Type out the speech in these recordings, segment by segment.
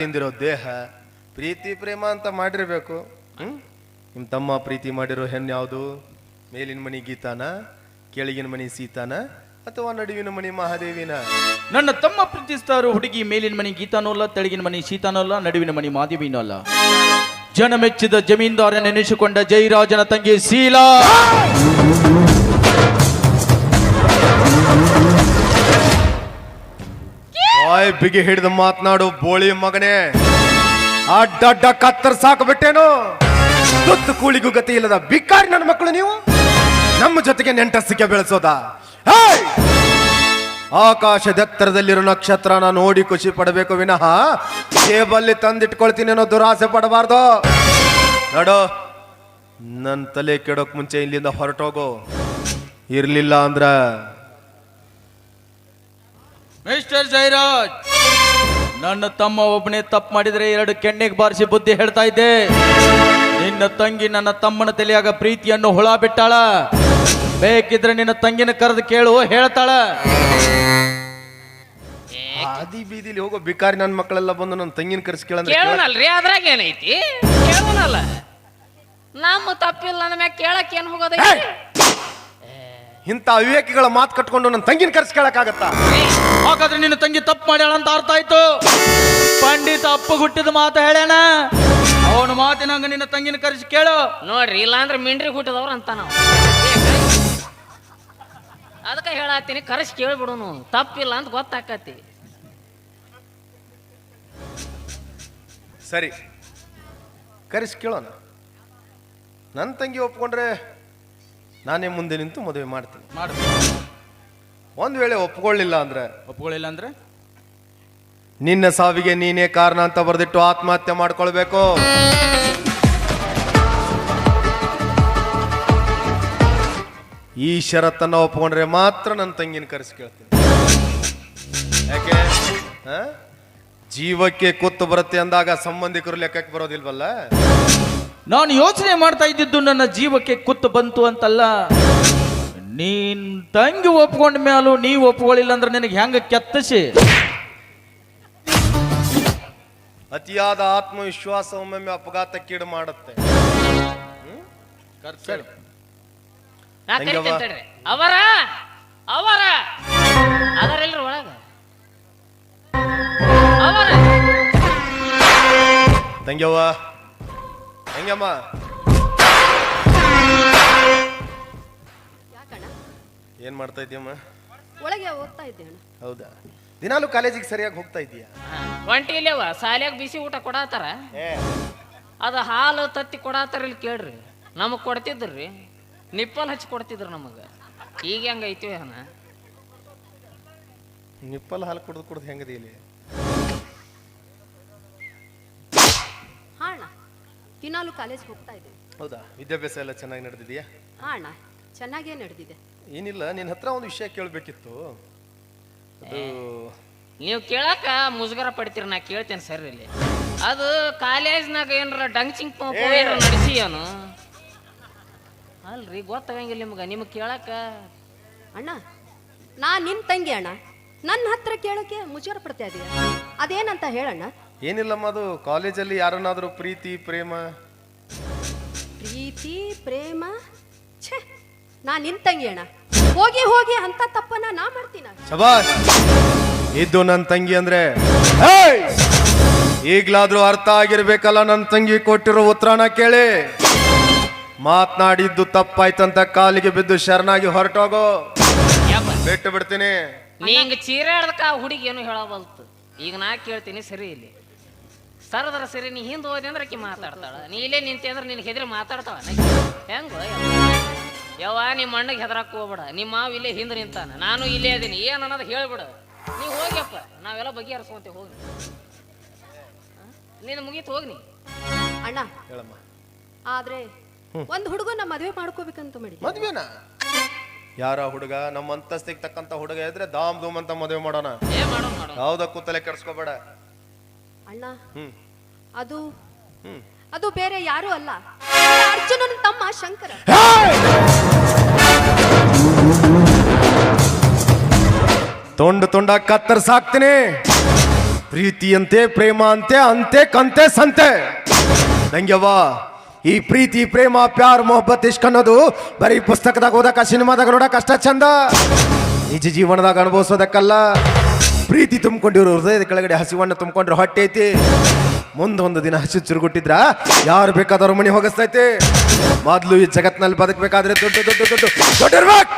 ತಿಂದಿರೋ ದೇಹ, ಪ್ರೀತಿ, ಪ್ರೇಮ ಅಂತ ಮಾಡಿರ್ಬೇಕು. ಹ್ಮ್? ನಿಮ್ ತಮ್ಮ ಪ್ರೀತಿ ಮಾಡಿರೋ ಹೆಣ್ಣು ಯಾವುದು? ಮೇಲಿನ ಮನಿ ಗೀತಾನ? ಕೆಳಗಿನ ಮನಿ ಸೀತಾನ? ಅಥವಾ ನಡುವಿನ ಮನಿ ಮಹಾದೇವಿನ? ನನ್ನ ತಮ್ಮ ಪ್ರೀತಿಸ್ತಾರೋ ಹುಡುಗಿ ಮೇಲಿನ ಮನಿ ಗೀತಾನೂ ಅಲ್ಲ ತೆಳಗಿನ ಮನಿ ಸೀತಾನೂ ಅಲ್ಲ ನಡುವಿನ ಮನಿ ಮಾದೇವಿನೂ ಅಲ್ಲ ಜನ ಮೆಚ್ಚಿದ ಜಮೀನ್ದಾರ ನೆನೆಸಿಕೊಂಡ ಜೈರಾಜನ ತಂಗಿ ಶೀಲಾ ವಾಯ್ ಬಿಗಿ ಹಿಡಿದು ಮಾತನಾಡು ಬೋಳಿ ಮಗನೇ. ಅಡ್ಡಡ್ಡ ಕತ್ತರ್ ಸಾಕಬಿಟ್ಟೇನು ತುತ್ತು ಕೂಳಿಗೂ ಗತಿ ಇಲ್ಲದ ಬಿಕ್ಕಾರಿ ನನ್ನ ಮಕ್ಕಳು ನೀವು? ನಮ್ಮ ಜೊತೆಗೆ ನೆಂಟಸ್ತಿಕೆ ಬೆಳೆಸೋದ! ಆಕಾಶದೆತ್ತರದಲ್ಲಿರೋ ನಕ್ಷತ್ರನ ನೋಡಿ ಖುಷಿ ಪಡಬೇಕು ವಿನಃ. ಟೇಬಲ್ಲಿ ತಂದಿಟ್ಕೊಳ್ತೀನಿ ಅನ್ನೋ ದುರಾಸೆ ಪಡಬಾರ್ದು. ನೋಡು ನನ್ನ ತಲೆ ಕೆಡೋಕ್ ಮುಂಚೆ ಇಲ್ಲಿಂದ ಹೊರಟೋಗು. ಇರ್ಲಿಲ್ಲ ಅಂದ್ರ ಮಿಸ್ಟರ್ ಜೈರಾಜ್ ನನ್ನ ತಮ್ಮ ಒಬ್ಬನೇ ತಪ್ಪು ಮಾಡಿದ್ರೆ ಎರಡು ಕೆಣ್ಣೆಗೆ ಬಾರಿಸಿ ಬುದ್ಧಿ ಹೇಳ್ತಾ ಇದ್ದೆ. ನಿನ್ನ ತಂಗಿ ನನ್ನ ತಮ್ಮನ ತಲೆಯಾಗ ಪ್ರೀತಿಯನ್ನು ಹುಳ ಬಿಟ್ಟಾಳ. ಬೇಕಿದ್ರೆ ನಿನ್ನ ತಂಗಿನ ಕರೆದು ಕೇಳು ಹೇಳ್ತಾಳ. ಆದಿ ಬೀದಿಲಿ ಹೋಗೋ ಬಿಕಾರಿ ನನ್ನ ಮಕ್ಕಳೆಲ್ಲ ಬಂದು ನನ್ನ ತಂಗಿನ ಕರೆಸಿ ಕೇಳಂದ್ರೆ ಕೇಳೋನಲ್ರಿ ಅದ್ರಾಗ ಏನೈತಿ? ಕೇಳೋನಲ್ಲ. ನಮ್ಮ ತಪ್ಪಿಲ್ಲ ನನ್ನ ಕೇಳಕ್ಕೆ ಕೇಳಕ್ ಏನ್ ಹೋಗೋದೈತಿ? ಇಂಥ ಅವಿವೇಕಿಗಳ ಮಾತು ಕಟ್ಕೊಂಡು ನನ್ನ ತಂಗಿನ ಕರೆಸಿ ಕೇಳಕ್ಕಾಗತ್ತಾ? ಹಾಗಾದ್ರೆ ನಿನ್ನ ತಂಗಿ ತಪ್ಪು ಮಾಡ್ಯಾಳ ಅಂತ ಅರ್ಥ ಆಯ್ತು? ಪಂಡಿತ ಅಪ್ಪ ಹುಟ್ಟಿದ ಮಾತು ಹೇಳ್ಯಾನ? ಅವನ ಮಾತಿನಂಗ ನಿನ್ನ ತಂಗಿನ ಕರೆಸಿ ಕೇಳು. ನೋಡ್ರಿ ಇಲ್ಲಾಂದ್ರೆ ಮಿಂಡ್ರಿ ಹುಟ್ಟಿದವ್ರು ಅಂತ ನಾವು. ಅದಕ್ಕೆ ಹೇಳತ್ತೀನಿ ಕರೆಸಿ ಕೇಳ್ಬಿಡುನು. ತಪ್ಪಿಲ್ಲ ಅಂತ ಗೊತ್ತಾಕತಿ ಸರಿ ಕರೆಸಿ ಕೇಳೋಣ. ನನ್ನ ತಂಗಿ ಒಪ್ಕೊಂಡ್ರೆ ನಾನೇ ಮುಂದೆ ನಿಂತು ಮದುವೆ ಮಾಡ್ತೀನಿ. ಮಾಡು ಒಂದ್ ವೇಳೆ ಒಪ್ಕೊಳ್ಳಿಲ್ಲ ಅಂದ್ರೆ? ಒಪ್ಕೊಳ್ಳಿಲ್ಲ ಅಂದ್ರೆ? ನಿನ್ನ ಸಾವಿಗೆ ನೀನೇ ಕಾರಣ ಅಂತ ಬರೆದಿಟ್ಟು ಆತ್ಮಹತ್ಯೆ ಮಾಡ್ಕೊಳ್ಬೇಕು. ಈ ಷರತ್ತನ್ನ ಒಪ್ಕೊಂಡ್ರೆ ಮಾತ್ರ ನನ್ನ ತಂಗಿನ ಕರೆಸಿ ಕೇಳ್ತೀನಿ. ಯಾಕೆ? ಆ? ಜೀವಕ್ಕೆ ಕೂತು ಬರುತ್ತೆ ಅಂದಾಗ ಸಂಬಂಧಿಕರು ಲೆಕ್ಕಕ್ಕೆ ಬರೋದಿಲ್ವಲ್ಲ? ನಾನು ಯೋಚನೆ ಮಾಡ್ತಾ ಇದ್ದಿದ್ದು ನನ್ನ ಜೀವಕ್ಕೆ ಕುತ್ತು ಬಂತು ಅಂತಲ್ಲ. ನೀನ್ ತಂಗಿ ಒಪ್ಕೊಂಡ ಮ್ಯಾಲೂ ನೀವು ಒಪ್ಕೊಳ್ಳಿಲ್ಲ ಅಂದ್ರೆ ನಿನಗೆ ಹೆಂಗ ಕೆತ್ತಸಿ? ಅತಿಯಾದ ಆತ್ಮವಿಶ್ವಾಸ ಒಮ್ಮೊಮ್ಮೆ ಅಪಘಾತಕ್ಕೀಡು ಮಾಡುತ್ತೆ. ಸರಿ. ನಾ ಹೆಂಗವ್ವ? ಕರಿತೇನ್ ತಡ್ರಿ. ಅವರ? ಅವರ? ಅದರೆಲ್ಲರೂ ಒಳಗ? ಅವರ? ತಂಗ್ಯವ್ವ ಹೆಂಗಮ್ಮ. ಯಾಕಣ್ಣ ಏನ್ ಮಾಡ್ತಾ ಇದೀಯಮ್ಮ? ಒಳಗೆ ಅಣ್ಣ ಹೌದಾ? ದಿನಾಲು ಕಾಲೇಜಿಗೆ ಸರಿಯಾಗಿ ಹೋಗ್ತಾ ಇದೀಯಾ? ಒಂಟಿ ಇಲ್ಲವ ಸಾಲ್ಯಾಗ ಬಿಸಿ ಊಟ ಕೊಡಾತಾರ? ಅದು ಹಾಲು ತತ್ತಿ ಕೊಡಾತಾರ ಇಲ್ಲಿ ಕೇಳ್ರಿ. ನಮಗ್ ಕೊಡ್ತಿದ್ರಿ ನಿಪ್ಪಲ್ ಹಚ್ಚಿ ಕೊಡ್ತಿದ್ರು ನಮಗ. ಈಗ ಹೆಂಗೈತಿ ಐತಿವಿ ಹಣ ನಿಪ್ಪಲ್ ಹಾಲು ಕುಡ್ದು ಕುಡ್ದು ಹೆಂಗದಿ ಇಲ್ಲಿ? ದಿನಾಲು ಕಾಲೇಜ್ ಹೋಗ್ತಾ ಇದ್ದೆ. ಹೌದಾ? ವಿದ್ಯಾಭ್ಯಾಸ ಎಲ್ಲ ಚೆನ್ನಾಗಿ ನಡೆದಿದೆಯಾ? ಹಾ ಅಣ್ಣ ಚೆನ್ನಾಗೇ ನಡೆದಿದೆ. ಏನಿಲ್ಲ ನಿನ್ನ ಹತ್ರ ಒಂದು ವಿಷಯ ಕೇಳಬೇಕಿತ್ತು. ಅದು ನೀವು ಕೇಳಾಕ ಮುಜುಗರ ಪಡ್ತೀರ ನಾ ಕೇಳ್ತೇನೆ ಸರ್ ಇಲ್ಲಿ. ಅದು ಕಾಲೇಜ್ನಾಗ ಏನಾರ ಡಂಚಿಂಗ್ ಏನಾರ ನಡೆಸಿ ಏನು ಅಲ್ರಿ ಗೊತ್ತಾಗಂಗಿಲ್ಲ ನಿಮ್ಗೆ. ನಿಮ್ಗೆ ಕೇಳಾಕ? ಅಣ್ಣ ನಾ ನಿನ್ ತಂಗಿ ಅಣ್ಣ. ನನ್ನ ಹತ್ರ ಕೇಳೋಕೆ ಮುಜುಗರ ಪಡ್ತಾ ಇದೀಯ? ಅದೇನಂತ ಹೇಳಣ್ಣ? ಏನಿಲ್ಲಮ್ಮ ಅದು ಕಾಲೇಜಲ್ಲಿ ಯಾರನ್ನಾದರೂ ಪ್ರೀತಿ ಪ್ರೇಮ? ಪ್ರೀತಿ ಪ್ರೇಮ? ಛೇ ನಾ ನಿನ್ ತಂಗಿ ಅಣ್ಣ. ಹೋಗಿ ಹೋಗಿ ಅಂತ ತಪ್ಪನ್ನ ನಾ ಮಾಡ್ತೀನ ಶಬಾಷ್ ಇದ್ದು ನನ್ನ ತಂಗಿ ಅಂದ್ರೆ ಹೇಯ್! ಈಗ್ಲಾದ್ರೂ ಅರ್ಥ ಆಗಿರ್ಬೇಕಲ್ಲ ನನ್ನ ತಂಗಿ ಕೊಟ್ಟಿರೋ ಉತ್ತರನ ಕೇಳಿ. ಮಾತನಾಡಿದ್ದು ತಪ್ಪಾಯ್ತಂತ ಕಾಲಿಗೆ ಬಿದ್ದು ಶರಣಾಗಿ ಹೊರಟೋಗೋ. ಯಪ್ಪ ಬಿಟ್ಟು ಬಿಡ್ತೀನಿ. ಚೀರಾಡ್ದಕ್ಕ ಹುಡುಗಿ ಏನು ಹೇಳಬಲ್ತು? ಈಗ ನಾ ಕೇಳ್ತೀನಿ ಸರಿ ಇಲ್ಲಿ. ಸರದ್ರ ಸರಿ ನೀ ಹಿಂದೆ ಹೋದೆ ಅಂದ್ರೆ ಆಕಿ ಮಾತಾಡ್ತಾಳ. ನೀ ಇಲ್ಲೇ ನಿಂತೆ ಅಂದ್ರೆ ನಿನ್ ಹೆದರಿ ಮಾತಾಡ್ತಾವ ಹೆಂಗ ಯವ್ವ? ನಿಮ್ಮ ಅಣ್ಣಗೆ ಹೆದರಕ್ಕೆ ಹೋಗ್ಬೇಡ. ನಿಮ್ಮ ಮಾವ ಇಲ್ಲೇ ಹಿಂದೆ ನಿಂತಾನ. ನಾನು ಇಲ್ಲೇ ಅದೀನಿ. ಏನು ಅನ್ನೋದು ಹೇಳ್ಬಿಡ. ನೀ ಹೋಗ್ಯಪ್ಪ. ನಾವೆಲ್ಲ ಬಗೆಹರಿಸ್ಕೊಂತೆ ಹೋಗಿ ನೀನು ಮುಗೀತು ಹೋಗಿ ನೀ ಅಣ್ಣ ಹೇಳಮ್ಮ. ಆದ್ರೆ ಒಂದು ಹುಡುಗನ ಮದುವೆ ಮಾಡ್ಕೋಬೇಕಂತ ಮಾಡಿ ಮದ್ವೆನಾ? ಯಾರ ಹುಡುಗ? ನಮ್ಮ ಅಂತಸ್ತಿಗೆ ತಕ್ಕಂತ ಹುಡುಗ ಇದ್ರೆ ದಾಮ್ ಧೂಮ್ ಅಂತ ಮದುವೆ ಮಾಡೋಣ. ಏ ಮಾಡೋಣ ಮಾಡೋಣ ಯಾವ್ದಕ್ಕೂ ತಲೆ ಕೆಡ್ಸ್ಕೋಬೇಡ. ಅಣ್ಣ ಹ್ಮ್. ಅದು ಹ್ಮ್. ಅದು ಬೇರೆ ಯಾರು ಅಲ್ಲ. ಅರ್ಜುನನ ತಮ್ಮ ಶಂಕರ. ತುಂಡು ತುಂಡ ಪ್ರೀತಿ ಪ್ರೀತಿಯಂತೆ ಪ್ರೇಮ ಅಂತೆ ಅಂತೆ ಕಂತೆ ಸಂತೆ. ನಂಗೆವ್ವ ಈ ಪ್ರೀತಿ, ಪ್ರೇಮ, ಪ್ಯಾರ್, ಮೊಹಬ್ಬತ್ ಇಷ್ಕ್ ಅನ್ನೋದು ಬರೀ ಪುಸ್ತಕದಾಗ ಓದಕ, ಸಿನಿಮಾದಾಗ ನೋಡಕ್ ಅಷ್ಟ ಚಂದ. ನಿಜ ಜೀವನದಾಗ ಅನುಭವಿಸೋದಕ್ಕಲ್ಲ. ಪ್ರೀತಿ ತುಂಬಿಕೊಂಡಿರೋ ಹೃದಯದ ಕೆಳಗಡೆ ಹಸಿವನ್ನ ತುಂಬಿಕೊಂಡ್ರೆ ಹೊಟ್ಟೆ ಐತಿ. ಮುಂದೊಂದು ದಿನ ಹಸಿ ಚುರುಗುಟ್ಟಿದ್ರ ಯಾರು ಬೇಕಾದವ್ರ ಮನೆ ಹೋಗಿಸ್ತೈತಿ. ಮೊದಲು ಈ ಜಗತ್ನಲ್ಲಿ ಬದುಕಬೇಕಾದ್ರೆ ದುಡ್ಡು ದುಡ್ಡು ದುಡ್ಡು ದುಡ್ಡು ಇರ್ಬೇಕು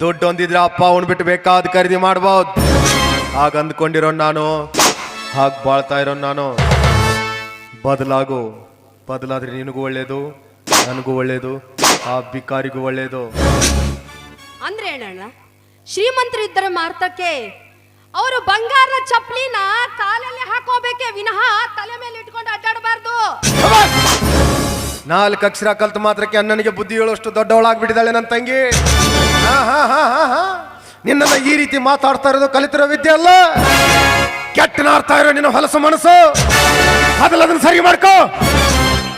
ದುಡ್ಡು ಅಪ್ಪ, ಅವನು ಬಿಟ್ಟು ಬೇಕಾದ ಖರೀದಿ ಮಾಡ್ಬೋದು. ಹಾಗ ಅಂದ್ಕೊಂಡಿರೋ ನಾನು. ಹಾಗೆ ಬಾಳ್ತಾ ಇರೋ ನಾನು. ಬದಲಾಗು. ಬದಲಾದ್ರೆ ನಿನಗೂ ಒಳ್ಳೇದು ನನಗೂ ಒಳ್ಳೇದು ಆ ಬಿಕಾರಿಗೂ ಒಳ್ಳೇದು. ಅಂದ್ರೆ ಹೇಳೋಣ ಶ್ರೀಮಂತರು ಇದ್ದರೆ ಮಾರ್ತಕ್ಕೆ ಅವರು ಬಂಗಾರದ ಚಪ್ಪಲಿನ ಕಾಲಲ್ಲಿ ಹಾಕೋಬೇಕೆ ವಿನಃ ತಲೆ ಮೇಲೆ ಇಟ್ಕೊಂಡು ಅಡ್ಡಾಡಬಾರ್ದು. ನಾಲ್ಕು ಅಕ್ಷರ ಕಲ್ತು ಮಾತ್ರಕ್ಕೆ ಅಣ್ಣನಿಗೆ ಬುದ್ಧಿ ಹೇಳೋಷ್ಟು ದೊಡ್ಡವಳಾಗ್ಬಿಟ್ಟಿದ್ದಾಳೆ ನನ್ನ ತಂಗಿ. ಹಾ, ಹಾ, ಹಾ, ಹಾ, ಹಾ. ನಿನ್ನನ್ನ ಈ ರೀತಿ ಮಾತಾಡ್ತಾ ಇರೋದು ಕಲಿತಿರೋ ವಿದ್ಯೆ ಅಲ್ಲ? ಕೆಟ್ಟ ನಾಡ್ತಾ ಇರೋ ನಿನ್ನ ಹೊಲಸು ಮನಸ್ಸು. ಅದಲ್ಲ ಅದನ್ನ ಸರಿ ಮಾಡ್ಕೋ.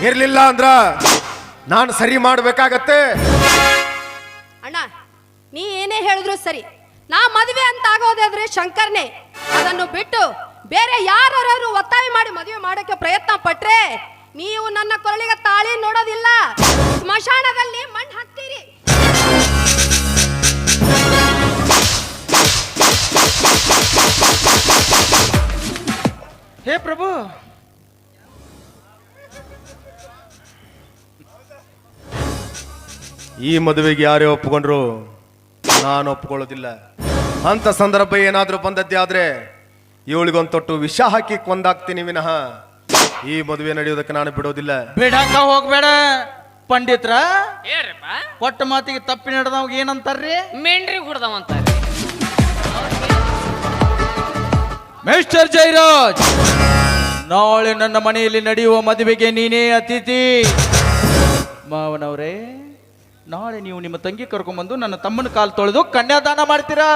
ಇರ್ಲಿಲ್ಲ ಅಂದ್ರ ನಾನು ಸರಿ ಮಾಡ್ಬೇಕಾಗತ್ತೆ. ಅಣ್ಣ ನೀ ಏನೇ ಹೇಳಿದ್ರು ಸರಿ. ನಾ ಮದುವೆ ಅಂತ ಆಗೋದಾದ್ರೆ ಶಂಕರ್ನೇ ಅದನ್ನು ಬಿಟ್ಟು ಬೇರೆ ಯಾರು ಒತ್ತಾಯ ಮಾಡಿ ಮದುವೆ ಮಾಡೋಕೆ ಪ್ರಯತ್ನ ಪಟ್ರೆ ನೀವು ನನ್ನ ಕೊರಳಿಗೆ ತಾಳಿ ನೋಡೋದಿಲ್ಲ. ಸ್ಮಶಾನದಲ್ಲಿ ಮಣ್ಣು ಹಾಕ್ತೀರಿ. ಹೇ ಪ್ರಭು ಈ ಮದುವೆಗೆ ಯಾರೇ ಒಪ್ಪಿಕೊಂಡ್ರು ನಾನು ಒಪ್ಕೊಳ್ಳೋದಿಲ್ಲ. ಅಂತ ಸಂದರ್ಭ ಏನಾದ್ರೂ ಬಂದದ್ದೇ ಆದ್ರೆ ಇವಳಿಗೊಂದು ತೊಟ್ಟು ವಿಷ ಹಾಕಿ ಕೊಂದಾಕ್ತೀನಿ ವಿನಃ. ಈ ಮದುವೆ ನಡೆಯೋದಕ್ಕೆ ನಾನು ಬಿಡೋದಿಲ್ಲ. ಬಿಡಕ ಹೋಗ್ಬೇಡ ಪಂಡಿತ್ರ. ಏರಪ್ಪ ಕೊಟ್ಟ ಮಾತಿಗೆ ತಪ್ಪಿ ನಡೆದವ್ ಏನಂತಾರ್ರಿ? ಮೇಂಡ್ರಿ ಹುಡ್ದವಂತಾರೆ ಮಿಸ್ಟರ್ ಜೈರಾಜ್ ನಾಳೆ ನನ್ನ ಮನೆಯಲ್ಲಿ ನಡೆಯುವ ಮದುವೆಗೆ ನೀನೇ ಅತಿಥಿ. ಮಾವನವರೇ. ನಾಳೆ ನೀವು ನಿಮ್ಮ ತಂಗಿ ಕರ್ಕೊಂಬಂದು ನನ್ನ ತಮ್ಮನ ಕಾಲು ತೊಳೆದು ಕನ್ಯಾದಾನ ಮಾಡ್ತೀರಾ?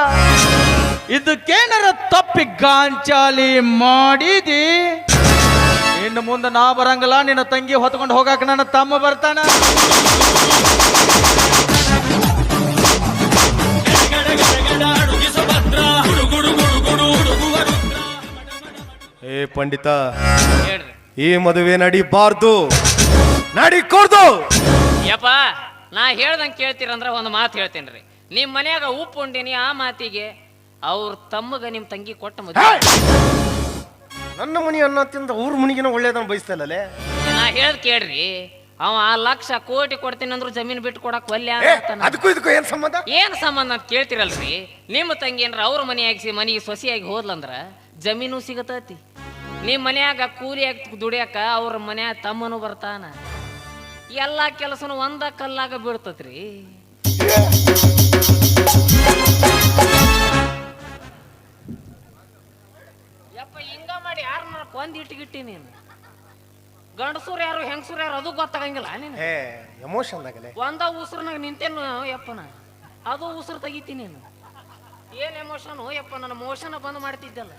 ಇದಕ್ಕೇನಾರ ತಪ್ಪಿ ಗಾಂಚಾಲಿ ಮಾಡಿದಿ? ಇನ್ನು ಮುಂದೆ ನಾ ಬರಂಗಿಲ್ಲ ನಿನ್ನ ತಂಗಿ ಹೊತ್ಕೊಂಡು ಹೋಗಾಕ ನನ್ನ ತಮ್ಮ ಬರ್ತಾನ. ಏ ಪಂಡಿತ ಈ ಮದುವೆ ನಡಿಬಾರ್ದು. ನಡಿಕೊಡ್ದು ಯಪ್ಪ ನಾ ಹೇಳ್ದಂಗೆ ಕೇಳ್ತೀರಂದ್ರೆ ಒಂದು ಮಾತು ಹೇಳ್ತೇನೆ ರೀ ನಿಮ್ಮ ಮನ್ಯಾಗ ಉಪ್ಪು ಉಂಡಿನಿ ಆ ಮಾತಿಗೆ ಅವ್ರ ತಮ್ಮಗ ನಿಮ್ಮ ತಂಗಿ ಕೊಟ್ಟ ಮದುವೆ. ನನ್ನ ಮನಿ ಅನ್ನೋ ತಿಂದ ಊರ್ ಮುನಿಗಿನ ಒಳ್ಳೇದನ್ನ ಬಯಸ್ತಲ್ಲೇ ನಾ ಹೇಳ್ದ್ ಕೇಳ್ರಿ ಅವ ಆ ಲಕ್ಷ ಕೋಟಿ ಕೊಡ್ತೀನಿ ಅಂದ್ರು ಜಮೀನು ಬಿಟ್ಟು ಕೊಡಕ್ ಒಲ್ಲೆ. ಅದಕ್ಕೂ ಇದಕ್ಕೂ ಏನ್ ಸಂಬಂಧ? ಏನ್ ಸಂಬಂಧ ಅಂತ ಕೇಳ್ತಿರಲ್ರಿ ನಿಮ್ಮ ತಂಗಿ ಏನ್ರ ಅವ್ರ ಮನೆಯಾಗಿ ಮನೆಗೆ ಸೊಸಿಯಾಗಿ ಹೋದ್ಲಂದ್ರ ಜಮೀನು ಸಿಗತೈತಿ. ನಿಮ್ಮ ಮನ್ಯಾಗ ಕೂಲಿಯಾಗಿ ದುಡಿಯಾಕ ಅವ್ರ ಮನ್ಯಾಗ ತಮ್ಮನು ಬರ್ತಾನ. ಎಲ್ಲಾ ಕೆಲಸನು ಒಂದ ಕಲ್ಲಾಗ ಬೀಳ್ತತ್ರಿ ಯಪ್ಪ ಹಿಂಗ ಮಾಡಿ ಯಾರು ಯಾರನ್ನ ಕೊಂದ್ ಇಟ್ಗಿಟ್ಟಿ ನೀನು? ಗಂಡಸೂರ್ ಯಾರು ಹೆಂಗಸೂರ್ ಯಾರು ಅದು ಗೊತ್ತಾಗಂಗಿಲ್ಲ ನೀನು ಏ ಎಮೋಷನ್ದಾಗಲೇ ಒಂದ ಉಸಿರ್ನಾಗ ನಿಂತೇನು ಯಪ್ಪನ ಅದು ಉಸಿರು ತೆಗಿತೀನಿ ನೀನು. ಏನ್ ಎಮೋಷನ್ ಯಪ್ಪ ನನ್ನ ಮೋಷನ್ ಬಂದ್ ಮಾಡ್ತಿದ್ದಲ್ಲ.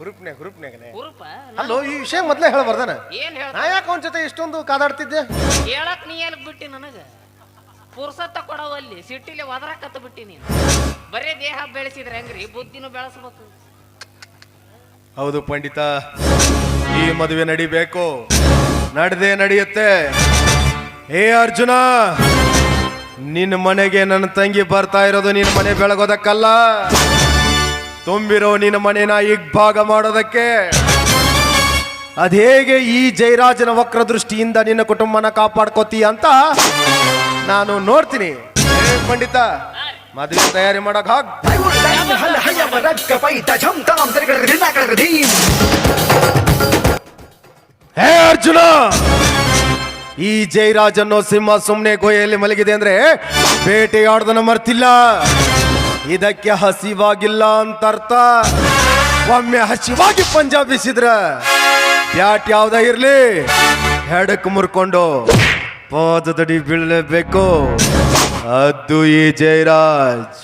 ಹುರುಪ್ನೆ ಹುರುಪ್ನಾಗಲೇ ಉರುಪ ಅಲ್ಲೋ ಈ ವಿಷಯ ಮೊದ್ಲೇ ಹೇಳ್ಬಾರ್ದಾನ ಏನ್ ಹೇಳ ನಾ ಯಾಕೆ ಅವನ ಜೊತೆ ಇಷ್ಟೊಂದು ಕಾದಾಡ್ತಿದ್ದೆ? ಹೇಳಕ್ ನೀ ಏನ್ ಬಿಟ್ಟಿ ನನಗ? ಪುರ್ಸತ್ತ ಕೊಡವಲ್ಲಿ ಸಿಟ್ಟಿಲಿ ಒದರಾಕತ್ತ ಬಿಟ್ಟಿ ನೀನು. ಬರೇ ದೇಹ ಬೆಳೆಸಿದ್ರೆ ಹೆಂಗ್ರಿ? ಬುದ್ಧಿನೂ ಬೆಳೆಸಬೇಕು. ಹೌದು ಪಂಡಿತ ಈ ಮದುವೆ ನಡಿಬೇಕು. ನಡೆದೇ ನಡೆಯುತ್ತೆ. ಏ ಅರ್ಜುನ ನಿನ್ನ ಮನೆಗೆ ನನ್ನ ತಂಗಿ ಬರ್ತಾ ಇರೋದು ನಿನ್ನ ಮನೆ ಬೆಳಗೋದಕ್ಕಲ್ಲ. ತುಂಬಿರೋ ನಿನ್ನ ಮನೆನ ಭಾಗ ಮಾಡೋದಕ್ಕೆ. ಅದೇಗೆ ಈ ಜಯರಾಜನ ವಕ್ರ ದೃಷ್ಟಿಯಿಂದ ನಿನ್ನ ಕುಟುಂಬನ ಕಾಪಾಡ್ಕೋತಿ ಅಂತ ನಾನು ನೋಡ್ತೀನಿ. ಪಂಡಿತ ಮದುವೆ ತಯಾರಿ ಮಾಡಕ್ ಹೇ ಅರ್ಜುನ! ಈ ಜೈರಾಜ್ ಅನ್ನೋ ಸಿಂಹ ಸುಮ್ಮನೆ ಗೋಯಲ್ಲಿ ಮಲಗಿದೆ ಅಂದ್ರೆ ಬೇಟೆಯಾಡ್ದನ ಮರ್ತಿಲ್ಲ. ಇದಕ್ಕೆ ಹಸಿವಾಗಿಲ್ಲ ಅಂತ ಅರ್ಥ ಒಮ್ಮೆ ಹಸಿವಾಗಿ ಪಂಜಾಬ್ ಬಿಸಿದ್ರ ಬ್ಯಾಟ್ ಯಾವ್ದ ಇರ್ಲಿ? ಹೆಡಕ್ ಮುರ್ಕೊಂಡು ಪಾದದಡಿ ಬೀಳಲೇಬೇಕು. ಅದು ಈ ಜಯರಾಜ್.